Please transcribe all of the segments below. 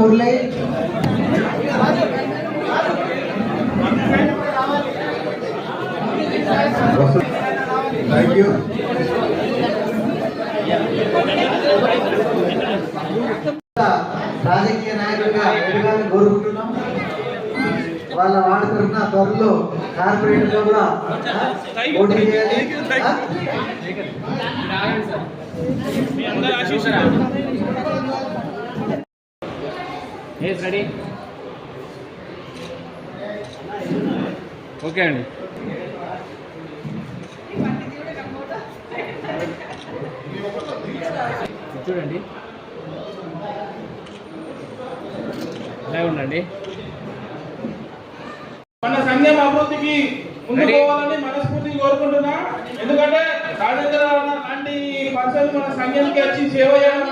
Murali thank you రాజకీయ నాయకుడిగా ఎదగాలని కోరుకుంటున్నాం. వాళ్ళ వాడి తరఫున త్వరలో కార్పొరేటర్లో కూడా పోటీ చేయాలి. ఆ? రెడీ ఓకే అండి చూడండి. ఇలా ఉండండి. మన సంఘం అభివృద్ధికి ముందుకు పోవాలని మనస్ఫూర్తిగా కోరుకుంటున్నా. ఎందుకంటే రాజేంద్ర లాంటి పర్సన్ మన సంఘానికి వచ్చి సేవ చేయడం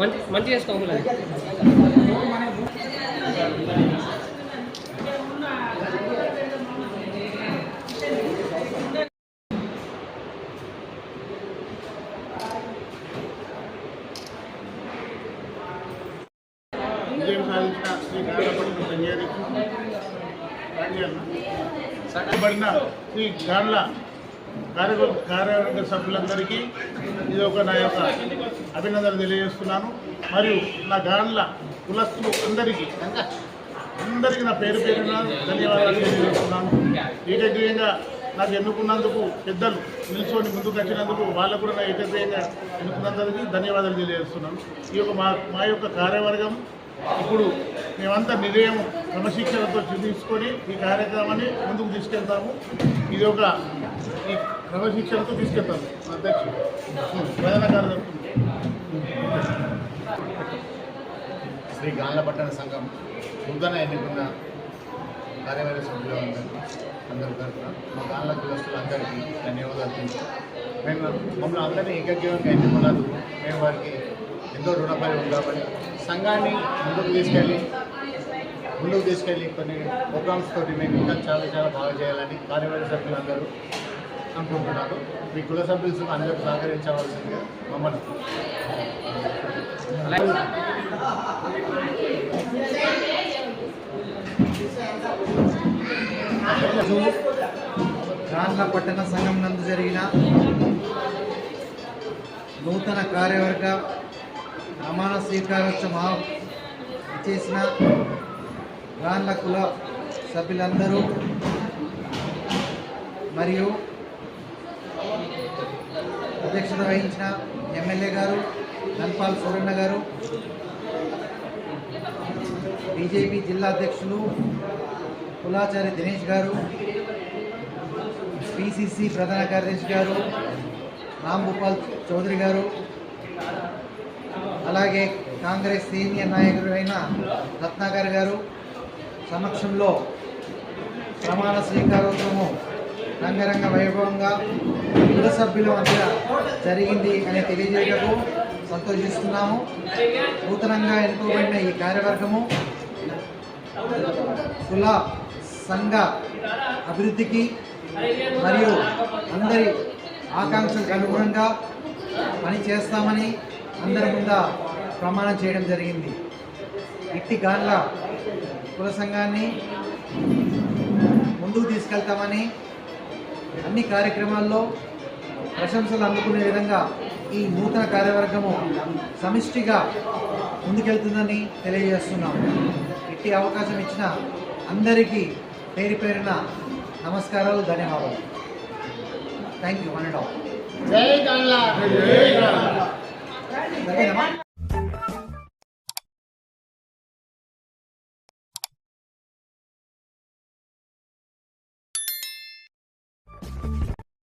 మంచి మంచి చేసుకోవాలి. విజయం సాధించిన శ్రీ గాండ్లపట్నం సంజయ్ శ్రీ కార్యవర్గ సభ్యులందరికీ ఇది ఒక నా యొక్క అభినందనలు తెలియజేస్తున్నాను. మరియు నా గాండ్ల కులస్తులు అందరికీ అందరికీ నా పేరు పేరున ధన్యవాదాలు తెలియజేస్తున్నాను. ఏకగ్రీయంగా నాకు ఎన్నుకున్నందుకు పెద్దలు నిల్చొని ముందుకు వచ్చినందుకు వాళ్ళకు కూడా నా ఏకగ్రీయంగా ఎన్నుకున్నందుకు ధన్యవాదాలు తెలియజేస్తున్నాను. ఈ యొక్క మా మా యొక్క కార్యవర్గం ఇప్పుడు మేమంతా నిర్ణయం క్రమశిక్షణతో తీసుకొని ఈ కార్యక్రమాన్ని ముందుకు తీసుకెళ్తాము. ఇది ఒక ఈ క్రమశిక్షణతో తీసుకెళ్తాము. అధ్యక్షుడు. ప్రధాన కార్యదర్శి. శ్రీ గాన్లపట్టణ సంఘం నూతన ఎన్నుకున్న కార్యవర్గ సభ్యులు అందరూ తరఫున మా గాన్ల కులస్తులందరికీ ధన్యవాదాలు తెలుసు మేము మమ్మల్ని అందరినీ ఏకగ్రీవంగా ఎన్నుకున్నందుకు మేము వారికి ఎంతో రుణపడి ఉంటామని సంఘాన్ని ముందుకు తీసుకెళ్ళి ముందుకు తీసుకెళ్ళి కొన్ని ప్రోగ్రామ్స్ తోటి మేము ఇంకా చాలా చాలా బాగా చేయాలని కార్యవర్గ సభ్యులందరూ అనుకుంటున్నారు. మీ కుల సభ్యులు అందరూ సహకరించవలసిందిగా మమ్మల్ని రాష్ట్ర పట్టణ సంఘం నందు జరిగిన నూతన కార్యవర్గ ప్రమాణ స్వీకారోత్సవం చేసిన గాండ్ల కుల సభ్యులందరూ మరియు అధ్యక్షత వహించిన ఎమ్మెల్యే గారు ధన్పాల్ సూరన్న గారు బీజేపీ జిల్లా అధ్యక్షులు కులాచారి దినేష్ గారు పిసిసి ప్రధాన కార్యదర్శి గారు రామ్ గోపాల్ చౌదరి గారు అలాగే కాంగ్రెస్ సీనియర్ నాయకుడు అయిన రత్నాకర్ గారు సమక్షంలో ప్రమాణ స్వీకారోత్సవము రంగరంగ వైభవంగా కుల సభ్యుల మధ్య జరిగింది అని తెలియజేయటకు సంతోషిస్తున్నాము. నూతనంగా ఎన్నుకోబడిన ఈ కార్యవర్గము కుల సంఘ అభివృద్ధికి మరియు అందరి ఆకాంక్షలకు అనుగుణంగా పని చేస్తామని అందరి ముంద ప్రమాణం చేయడం జరిగింది. ఇట్టి గాన్ల కుల సంఘాన్ని ముందుకు తీసుకెళ్తామని అన్ని కార్యక్రమాల్లో ప్రశంసలు అందుకునే విధంగా ఈ నూతన కార్యవర్గము సమిష్టిగా ముందుకెళ్తుందని తెలియజేస్తున్నాం. ఇట్టి అవకాశం ఇచ్చిన అందరికీ పేరు పేరున నమస్కారాలు ధన్యవాదాలు. Thank you one and all జై గాండ్ల సరేనమ్మా